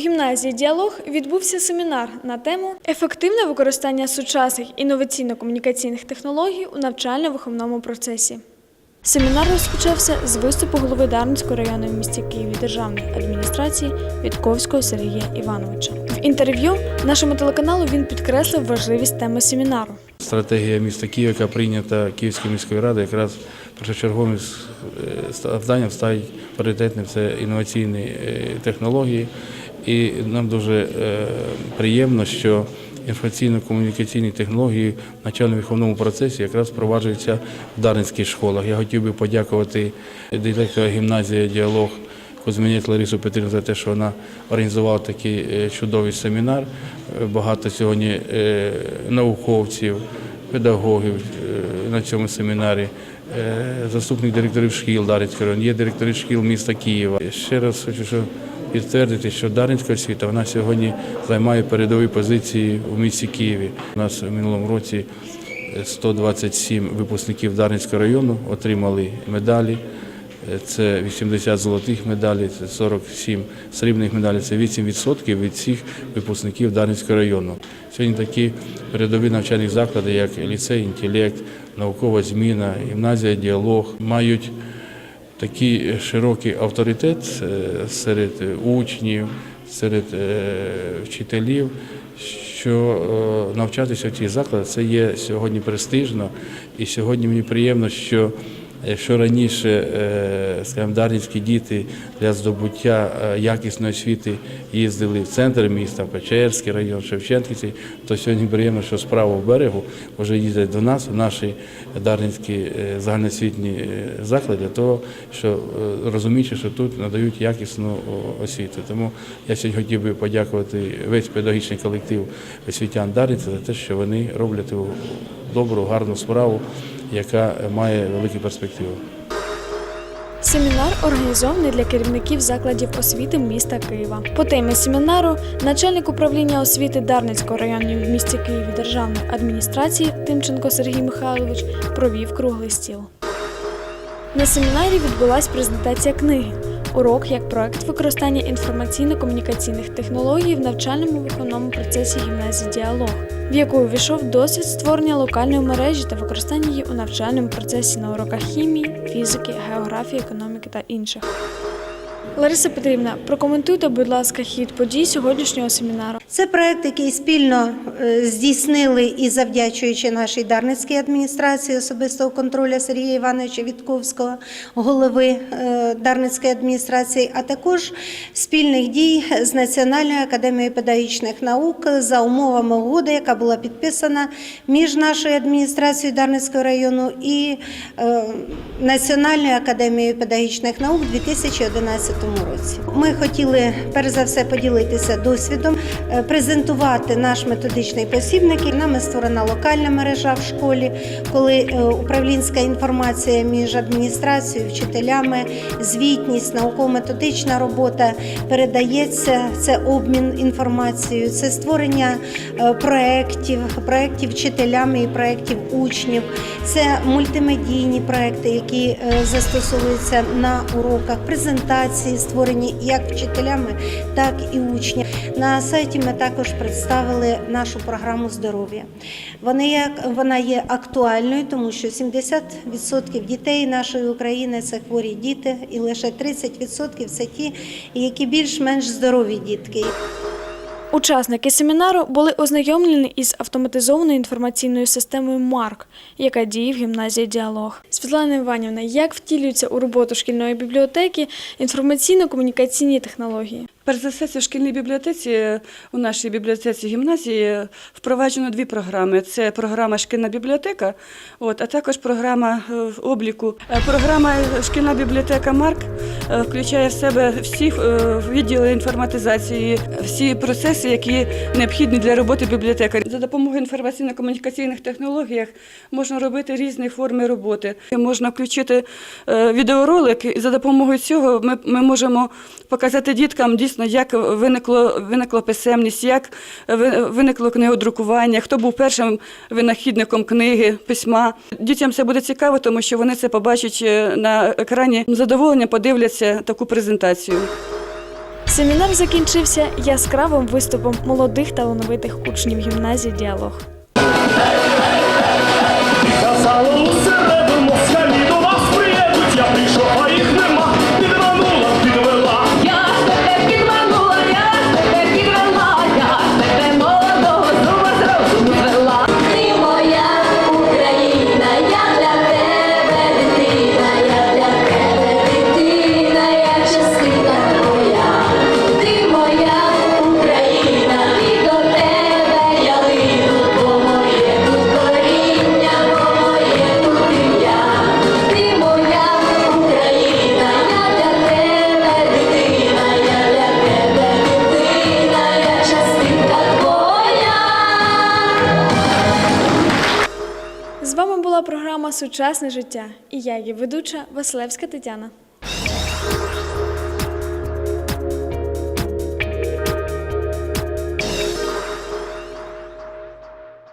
гімназії Діалог відбувся семінар на тему Ефективне використання сучасних інноваційно-комунікаційних технологій у навчально-виховному процесі. Семінар розпочався з виступу голови Дарницької районної місті Києві державної адміністрації Вітковського Сергія Івановича. В інтерв'ю нашому телеканалу він підкреслив важливість теми семінару. Стратегія міста Києва, яка прийнята Київською міською радою, якраз першочерговим е, завданням стають пріоритетним це інноваційні е, технології. І нам дуже е, приємно, що інформаційно-комунікаційні технології в навчально-виховному процесі якраз впроваджуються в дарницьких школах. Я хотів би подякувати директору гімназії Діалог Кузьмініт Ларису Петрівну за те, що вона організувала такий е, чудовий семінар. Е, Багато сьогодні науковців, педагогів на цьому семінарі, заступник директорів шкіл Дарницького району, є директори шкіл міста Києва. Ще раз хочу що підтвердити, що Дарницька освіта вона сьогодні займає передові позиції у місті Києві. У нас в минулому році 127 випускників Дарницького району отримали медалі. Це 80 золотих медалей, це 47 срібних медалей, це 8% від всіх випускників Дарницького району. Сьогодні такі передові навчальні заклади, як ліцей, інтелект, наукова зміна, гімназія, діалог, мають такий широкий авторитет е, серед учнів, серед е, вчителів, що е, навчатися в цих закладах це є сьогодні престижно. І сьогодні мені приємно, що Якщо раніше, е, скажімо, дарницькі діти для здобуття е, якісної освіти їздили в центр міста, Печерський район, Шевченківський, то сьогодні приємно, що з правого берегу вже їздять до нас, в наші дарницькі е, загальноосвітні заклади, для того, що розуміючи, що тут надають якісну освіту. Тому я сьогодні хотів би подякувати весь педагогічний колектив освітян Дарниці за те, що вони роблять ту добру, гарну справу яка має великі перспективи. Семінар організований для керівників закладів освіти міста Києва. По темі семінару начальник управління освіти Дарницького району в місті Києві державної адміністрації Тимченко Сергій Михайлович провів круглий стіл. На семінарі відбулась презентація книги Урок як проект використання інформаційно-комунікаційних технологій в навчальному виховному процесі гімназії Діалог, в яку увійшов досвід створення локальної мережі та використання її у навчальному процесі на уроках хімії, фізики, географії, економіки та інших. Лариса Петрівна, прокоментуйте, будь ласка, хід подій сьогоднішнього семінару. Це проект, який спільно е, здійснили і завдячуючи нашій Дарницькій адміністрації особистого контролю Сергія Івановича Вітковського, голови е, Дарницької адміністрації, а також спільних дій з Національною академією педагогічних наук за умовами угоди, яка була підписана між нашою адміністрацією Дарницького району і е, Національною академією педагогічних наук у 2011 році. Ми хотіли перш за все поділитися досвідом, е, презентувати наш методичний посібник. Нами створена локальна мережа в школі, коли е, управлінська інформація між адміністрацією, вчителями, звітність, науково-методична робота передається. Це обмін інформацією, це створення е, проєктів, проєктів вчителями і проєктів учнів. Це мультимедійні проекти, які застосовуються на уроках, презентації, створені як вчителями, так і учнями. На сайті ми також представили нашу програму здоров'я. Вони як вона є актуальною, тому що 70% дітей нашої України це хворі діти, і лише 30% це ті, які більш-менш здорові дітки. Учасники семінару були ознайомлені із автоматизованою інформаційною системою МАРК, яка діє в гімназії Діалог. Світлана Іванівна, як втілюються у роботу шкільної бібліотеки інформаційно-комунікаційні технології? Перш за все, в шкільній бібліотеці, у нашій бібліотеці гімназії впроваджено дві програми. Це програма Шкільна бібліотека, от, а також програма е, обліку. Е, Програма Шкільна бібліотека Марк е, включає в себе всі відділи інформатизації, всі процеси, які необхідні для роботи бібліотека. За допомогою інформаційно-комунікаційних технологій можна робити різні форми роботи. Можна включити відеоролик, і за допомогою цього ми, ми можемо показати діткам дійсно, як виникло, виникла писемність, як виникло книгодрукування, хто був першим винахідником книги, письма. Дітям це буде цікаво, тому що вони це побачать е, на екрані. З задоволенням подивляться таку презентацію. Семінар закінчився яскравим виступом молодих талановитих учнів гімназії Діалог. Програма Сучасне життя і я, її ведуча Василевська Тетяна.